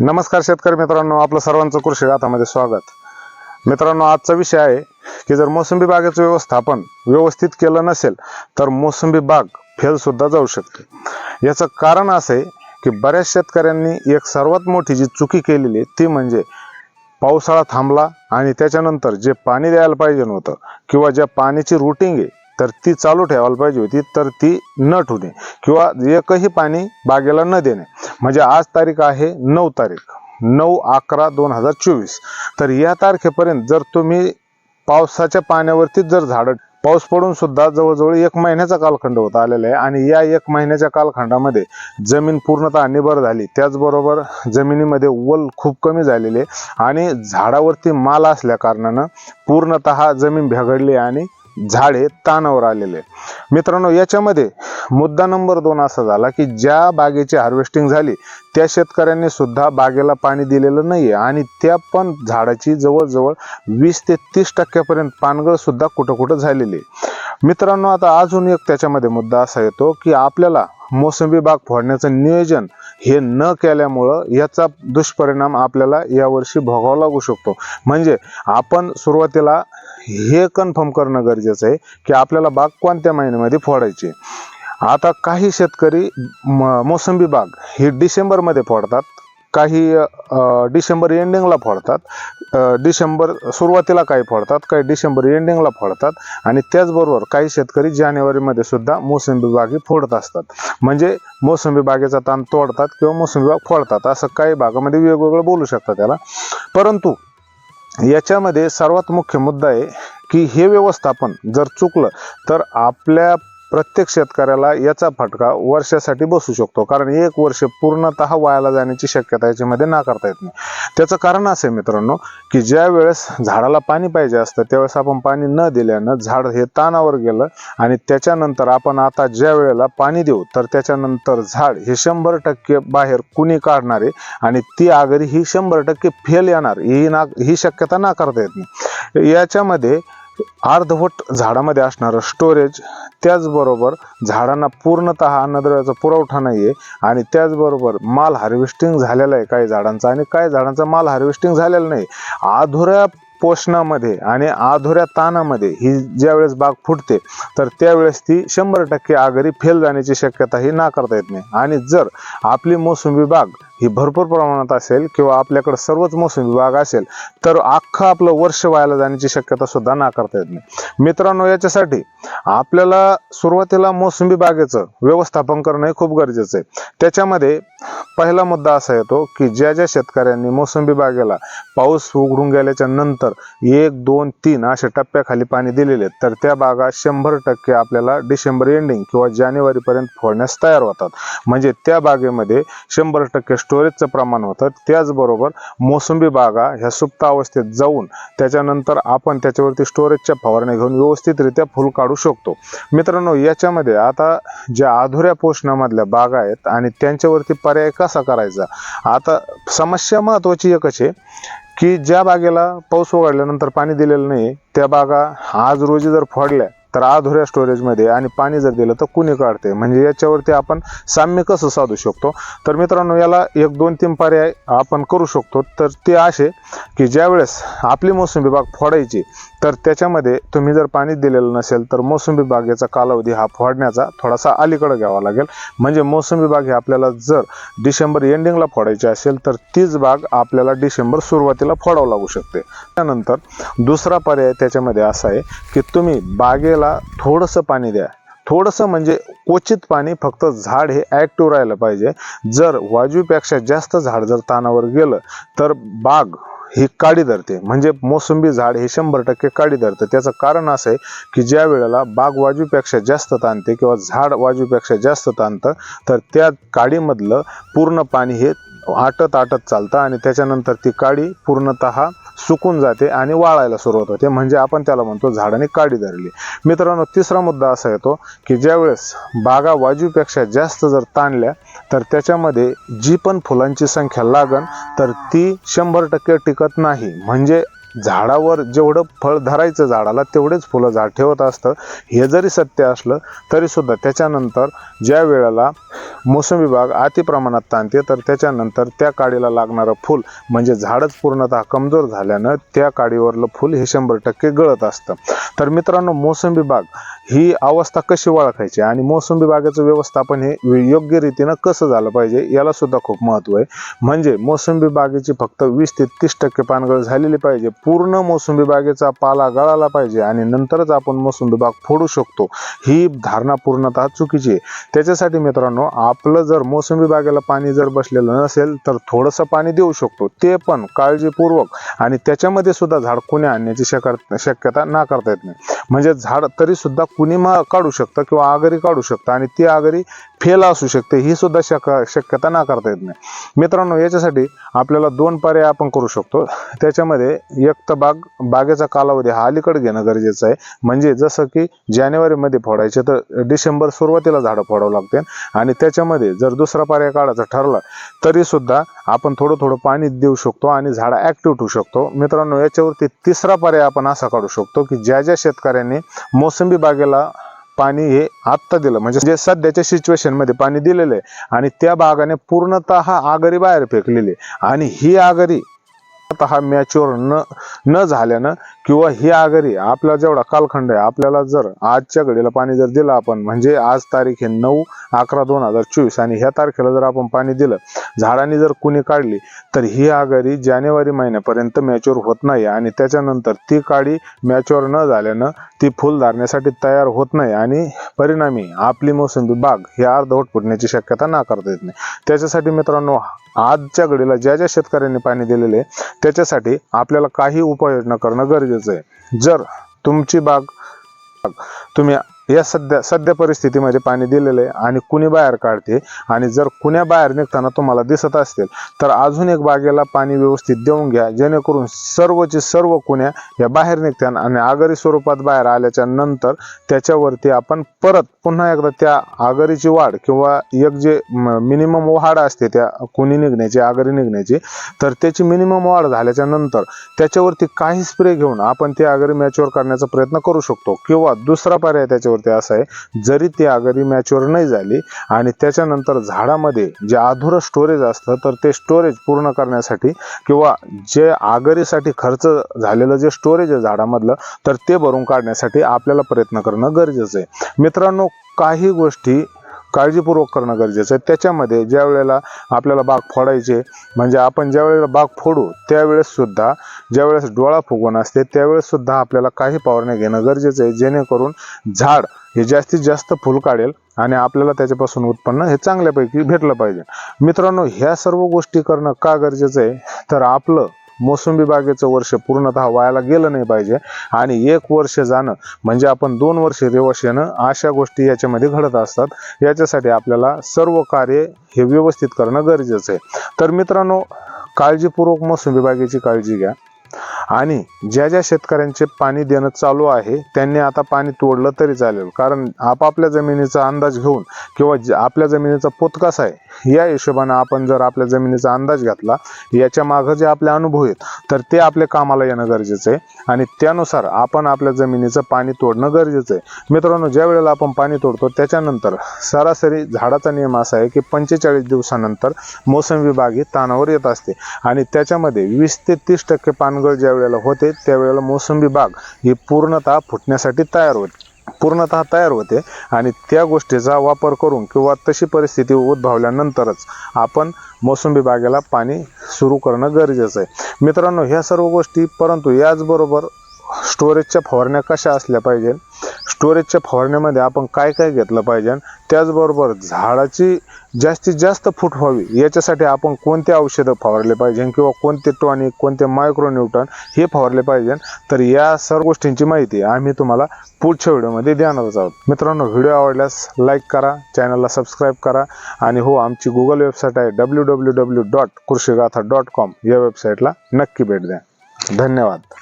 नमस्कार शेतकरी मित्रांनो आपलं सर्वांचं कृषी गाथामध्ये स्वागत. मित्रांनो आजचा विषय आहे की जर मोसंबी बागेचं व्यवस्थापन व्यवस्थित केलं नसेल तर मोसंबी बाग फेल सुद्धा जाऊ शकते. याचं कारण असं आहे की बऱ्याच शेतकऱ्यांनी एक सर्वात मोठी जी चुकी केलेली आहे ती म्हणजे पावसाळा थांबला आणि त्याच्यानंतर जे पाणी द्यायला पाहिजे नव्हतं किंवा ज्या पाण्याची रुटिंग आहे तर ती चालू ठेवायला पाहिजे होती तर ती न ठेवणे किंवा एकही पाणी बागेला न देणे. म्हणजे आज तारीख आहे नऊ तारीख नऊ अकरा दोन हजार चोवीस. तर या तारखेपर्यंत जर तुम्ही पावसाच्या पाण्यावरतीच जर झाडं पाऊस पडून सुद्धा जवळजवळ एक महिन्याचा कालखंड होत आलेला आहे आणि या एक महिन्याच्या कालखंडामध्ये जमीन पूर्णतः निबर झाली. त्याचबरोबर जमिनीमध्ये वल खूप कमी झालेले आहे आणि झाडावरती माल असल्या कारणानं पूर्णतः जमीन भेगडली आणि झाड हे आलेले आहे. मित्रांनो याच्यामध्ये मुद्दा नंबर दोन असा झाला की ज्या बागेची हार्वेस्टिंग झाली त्या शेतकऱ्यांनी सुद्धा बागेला पाणी दिलेलं नाही आहे आणि त्या पण झाडाची जवळजवळ वीस ते तीस टक्क्यापर्यंत पानगळ सुद्धा कुठं कुठं झालेली आहे. मित्रांनो आता अजून एक त्याच्यामध्ये मुद्दा असा येतो की आपल्याला मोसंबी बाग फोडण्याचं नियोजन हे न केल्यामुळं याचा दुष्परिणाम आपल्याला यावर्षी भोगावा लागू शकतो म्हणजे आपण सुरुवातीला हे कन्फर्म करणं गरजेचं आहे की आपल्याला बाग कोणत्या महिन्यामध्ये फोडायची आता काही शेतकरी म- मोसंबी बाग ही डिसेंबरमध्ये फोडतात काही डिसेंबर एंडिंगला फोडतात डिसेंबर सुरुवातीला काही फोडतात काही डिसेंबर एंडिंगला फोडतात आणि त्याचबरोबर काही शेतकरी जानेवारीमध्ये सुद्धा मोसंबी बागी फोडत असतात. म्हणजे मोसंबी बागेचा ताण तोडतात किंवा मोसंबी बाग फोडतात असं काही भागामध्ये वेगवेगळं बोलू शकतात त्याला. परंतु याच्यामध्ये सर्वात मुख्य मुद्दा आहे की हे व्यवस्थापन जर चुकलं तर आपल्या प्रत्येक शेतकऱ्याला याचा फटका वर्षासाठी बसू शकतो. कारण एक वर्ष पूर्णतः वायाला जाण्याची शक्यता याच्यामध्ये नाकारता येत नाही. त्याचं कारण असं आहे मित्रांनो की ज्या वेळेस झाडाला पाणी पाहिजे असतं त्यावेळेस आपण पाणी न दिल्यानं झाड हे ताणावर गेलं आणि त्याच्यानंतर आपण आता ज्या वेळेला पाणी देऊ तर त्याच्यानंतर झाड हे शंभर टक्के बाहेर कुणी काढणार आहे आणि ती आगरी ही शंभर टक्के फेल येणार ही ना ही शक्यता नाकारता येत नाही. याच्यामध्ये अर्धवट झाडामध्ये असणारं स्टोरेज त्याचबरोबर झाडांना पूर्णतः अन्नद्रव्याचा पुरवठा नाही आहे आणि त्याचबरोबर माल हार्वेस्टिंग झालेला आहे काही झाडांचा आणि काही झाडांचा माल हार्वेस्टिंग झालेला नाही. अधुऱ्या पोषणामध्ये आणि अधुऱ्या ताणामध्ये ही ज्या वेळेस बाग फुटते तर त्यावेळेस ती शंभर टक्के आगरी फेल जाण्याची शक्यता ही नाकारता येत नाही. आणि जर आपली मोसंबी बाग ही भरपूर प्रमाणात असेल किंवा आपल्याकडे सर्वच मोसंबी बाग असेल तर अख्खं आपलं वर्ष व्हायला जाण्याची शक्यता सुद्धा नाकारता येत नाही. मित्रांनो याच्यासाठी आपल्याला सुरुवातीला मोसंबी बागेचं व्यवस्थापन करणं हे खूप गरजेचं आहे. त्याच्यामध्ये पहिला मुद्दा असा येतो की ज्या ज्या शेतकऱ्यांनी मोसंबी बागेला पाऊस उघडून गेल्याच्यानंतर एक दोन तीन अशा टप्प्याखाली पाणी दिलेले आहेत, तर त्या बागा शंभर टक्के आपल्याला डिसेंबर एंडिंग किंवा जानेवारीपर्यंत फोडण्यास तयार होतात. म्हणजे त्या बागेमध्ये शंभर टक्के स्टोरेजचं प्रमाण होतं. त्याचबरोबर मोसंबी बागा ह्या सुप्त अवस्थेत जाऊन त्याच्यानंतर आपण त्याच्यावरती स्टोरेजच्या फवारण्या घेऊन व्यवस्थितरित्या फुल काढू शकतो. मित्रांनो याच्यामध्ये आता ज्या अधुऱ्या पोषणामधल्या बागा आहेत आणि त्यांच्यावरती पर्याय कसा करायचा? आता समस्या महत्वाची एकच आहे की ज्या बागेला पाऊस उघडल्यानंतर पाणी दिलेलं नाही त्या बागा आज रोजी जर फोडल्या तर अधुऱ्या स्टोरेजमध्ये आणि पाणी जर दिलं तर कुणी काढते? म्हणजे याच्यावरती आपण साम्य कसं साधू शकतो? तर मित्रांनो याला एक दोन तीन पर्याय आपण करू शकतो. तर ते असे की ज्यावेळेस आपली मोसंबी बाग फोडायची तर त्याच्यामध्ये तुम्ही जर पाणी दिलेलं नसेल तर मोसंबी बागेचा कालावधी हा फोडण्याचा थोडासा अलीकडे घ्यावा लागेल. म्हणजे मोसंबी बाग ही आपल्याला जर डिसेंबर एंडिंगला फोडायची असेल तर तीच बाग आपल्याला डिसेंबर सुरुवातीला फोडावं लागू शकते. त्यानंतर दुसरा पर्याय त्याच्यामध्ये असा आहे की तुम्ही बागेला थोडंसं पाणी द्या. थोडंसं म्हणजे क्वचित पाणी फक्त झाड हे ॲक्टिव्ह राहिलं पाहिजे. जर वाजवीपेक्षा जास्त झाड जर तानावर गेलं तर बाग ही काडी धरते. म्हणजे मोसंबी झाड हे शंभर टक्के काडी धरतं. त्याचं कारण असं आहे की ज्या वेळेला बाग वाजवीपेक्षा जास्त ताणते किंवा झाड वाजवीपेक्षा जास्त ताणतं तर त्या काडीमधलं पूर्ण पाणी हे आटत आटत चालतं आणि त्याच्यानंतर ती काडी पूर्णतः सुकून जाते आणि वाळायला सुरुवात होते. म्हणजे आपण त्याला म्हणतो झाडाने काडी धरली. मित्रांनो तिसरा मुद्दा असा येतो की ज्यावेळेस बागा वाजूपेक्षा जास्त जर ताणल्या तर त्याच्यामध्ये जी पण फुलांची संख्या लागन तर ती शंभर टक्के टिकत नाही. म्हणजे झाडावर जेवढं फळ धरायचं झाडाला तेवढेच फुलं झाड ठेवत असतं. हे जरी सत्य असलं तरी सुद्धा त्याच्यानंतर ज्या वेळेला मोसंबी बाग अति प्रमाणात ताणते तर त्याच्यानंतर त्या काडीला लागणारं फूल म्हणजे झाडच पूर्णतः कमजोर झाल्यानं त्या काडीवरलं फूल हे शंभर टक्के गळत असतं. तर मित्रांनो मोसंबी बाग ही अवस्था कशी ओळखायची? आणि मोसंबी बागेचं व्यवस्थापन हे योग्य रीतीनं कसं झालं पाहिजे याला सुद्धा खूप महत्त्व आहे. म्हणजे मोसंबी बागेची फक्त वीस ते तीस टक्के पानगळ झालेली पाहिजे. पूर्ण मोसंबी बागेचा पाला गळाला पाहिजे आणि नंतरच आपण मोसंबी बाग फोडू शकतो. ही धारणा पूर्णतः चुकीची आहे. त्याच्यासाठी मित्रांनो आपलं जर मोसंबी बागेला पाणी जर बसलेलं नसेल तर थोडंसं पाणी देऊ शकतो. ते पण काळजीपूर्वक आणि त्याच्यामध्ये सुद्धा झाड कुणी आणण्याची शक्यता नाकारता येत नाही. म्हणजे झाड तरी सुद्धा कुणी मा काढू शकतं किंवा आगरी काढू शकता. आणि ती आगरी फेल असू शकते ही सुद्धा शक शक्यता नाकारता येत नाही. मित्रांनो याच्यासाठी आपल्याला दोन पर्याय आपण करू शकतो. त्याच्यामध्ये एक तर बाग बागेचा कालावधी हा अलीकडे घेणं गरजेचं आहे. म्हणजे जसं की जानेवारीमध्ये फोडायचे तर डिसेंबर सुरुवातीला झाडं फोडावं लागते आणि त्याच्यामध्ये जर दुसरा पर्याय काढायचा ठरला तरी सुद्धा आपण थोडं थोडं पाणी देऊ शकतो आणि झाडं ऍक्टिव्ह ठेवू शकतो. मित्रांनो याच्यावरती तिसरा पर्याय आपण असा काढू शकतो की ज्या ज्या शेतकऱ्यांनी मोसंबी बागेला पाणी हे आत्ता दिलं. म्हणजे जे सध्याच्या सिच्युएशनमध्ये पाणी दिलेलं आहे आणि त्या बागाने पूर्णतः आगरी बाहेर फेकलेली आणि ही आगरी मॅच्युअर न न झाल्यानं किंवा ही आगरी आपला जेवढा कालखंड आहे आपल्याला जर आजच्या घडीला पाणी जर दिलं आपण म्हणजे आज तारीख आहे नऊ अकरा दोन हजार चोवीस आणि ह्या तारखेला जर आपण पाणी दिलं झाडांनी जर कुणी काढली तर ही आगरी जानेवारी महिन्यापर्यंत मॅच्युअर होत नाही आणि त्याच्यानंतर ती काडी मॅच्युअर न झाल्यानं ती फुल धारण्यासाठी तयार होत नाही आणि परिणामी आपली मोसंबी बाग ही अर्धवट फुटण्याची शक्यता नाकारता येत नाही. त्याच्यासाठी मित्रांनो आजच्या घडीला ज्या ज्या शेतकऱ्यांनी पाणी दिलेले आहे त्याच्यासाठी आपल्याला काही उपाययोजना करणं गरजेचं आहे. जर तुमची बाग तुम्ही या सध्या सध्या परिस्थितीमध्ये पाणी दिलेलं आहे आणि कुणी बाहेर काढते आणि जर कुण्या बाहेर निघताना तुम्हाला दिसत असतील तर अजून एक बागेला पाणी व्यवस्थित देऊन घ्या जेणेकरून सर्वचे सर्व कुण्या या बाहेर निघत्या आणि आगरी स्वरूपात बाहेर आल्याच्यानंतर त्याच्यावरती आपण परत पुन्हा एकदा त्या आगरीची वाढ किंवा एक जे मिनिमम वाढ असते त्या कुणी निघण्याची आगरी निघण्याची तर त्याची मिनिमम वाढ झाल्याच्यानंतर त्याच्यावरती काही स्प्रे घेऊन आपण ती आगरी मॅच्युअर करण्याचा प्रयत्न करू शकतो किंवा दुसरा पर्याय त्याच्यावर त्याच्यावरती असं आहे जरी ती आगरी मॅच्युअर नाही झाली आणि त्याच्यानंतर झाडामध्ये जे अधुरं स्टोरेज असतं तर ते स्टोरेज पूर्ण करण्यासाठी किंवा जे आगरीसाठी खर्च झालेलं जे स्टोरेज आहे झाडामधलं तर ते भरून काढण्यासाठी आपल्याला प्रयत्न करणं गरजेचं आहे. मित्रांनो काही गोष्टी काळजीपूर्वक करणं गरजेचं आहे. त्याच्यामध्ये ज्या वेळेला आपल्याला बाग फोडायचे म्हणजे आपण ज्या वेळेला बाग फोडू त्यावेळेससुद्धा ज्यावेळेस ज्या वेळेस डोळा फुगवण असते त्यावेळेससुद्धा आपल्याला काही पावरणे घेणं गरजेचं आहे. जेणेकरून झाड हे जास्तीत जास्त फुल काढेल आणि आपल्याला त्याच्यापासून उत्पन्न हे चांगल्यापैकी भेटलं पाहिजे. मित्रांनो ह्या सर्व गोष्टी करणं का गरजेचं आहे? तर आपलं मोसंबी बागेचं वर्ष पूर्णतः व्हायला गेलं नाही पाहिजे. आणि एक वर्ष जाणं म्हणजे आपण दोन वर्ष रेवश येणं अशा गोष्टी याच्यामध्ये घडत असतात. याच्यासाठी आपल्याला सर्व कार्य हे व्यवस्थित करणं गरजेचं आहे. तर मित्रांनो काळजीपूर्वक मोसंबी बागेची काळजी घ्या. आणि ज्या ज्या शेतकऱ्यांचे पाणी देणं चालू आहे त्यांनी आता पाणी तोडलं तरी चालेल. कारण आपापल्या जमिनीचा अंदाज घेऊन किंवा आपल्या जमिनीचा पोत कसा आहे या हिशोबानं आपण जर आपल्या जमिनीचा अंदाज घातला याच्या मागं जे आपले अनुभव आहेत तर ते आपल्या कामाला येणं गरजेचं आहे. आणि त्यानुसार आपण आपल्या जमिनीचं पाणी तोडणं गरजेचं आहे. मित्रांनो ज्या वेळेला आपण पाणी तोडतो त्याच्यानंतर सरासरी झाडाचा नियम असा आहे की पंचेचाळीस दिवसानंतर मोसंबी बाग ही तानावर येत असते. आणि त्याच्यामध्ये वीस ते तीस टक्के पानगळ जे ज्या वेळेला होते त्यावेळेला मोसंबी बाग ही पूर्णतः फुटण्यासाठी तयार होते पूर्णतः तयार होते. आणि त्या गोष्टीचा वापर करून किंवा तशी परिस्थिती उद्भवल्यानंतरच आपण मोसंबी बागेला पाणी सुरू करणं गरजेचं आहे. मित्रांनो ह्या सर्व गोष्टी परंतु याचबरोबर स्टोरेजच्या फवारण्या कशा असल्या पाहिजे स्टोरेजच्या फवारण्यामध्ये आपण काय काय घेतलं पाहिजे त्याचबरोबर झाडाची जास्तीत जास्त फूट व्हावी याच्यासाठी आपण कोणते औषधं फवारले पाहिजे किंवा कोणते टॉनिक कोणते मायक्रोन्यूटन हे फवारले पाहिजे. तर या सर्व गोष्टींची माहिती आम्ही तुम्हाला पुढच्या व्हिडिओमध्ये देणारच आहोत. मित्रांनो व्हिडिओ आवडल्यास लाईक करा चॅनलला सबस्क्राईब करा आणि हो आमची गुगल वेबसाईट आहे W W W dot Krushigatha dot com या वेबसाईटला नक्की भेट द्या. धन्यवाद.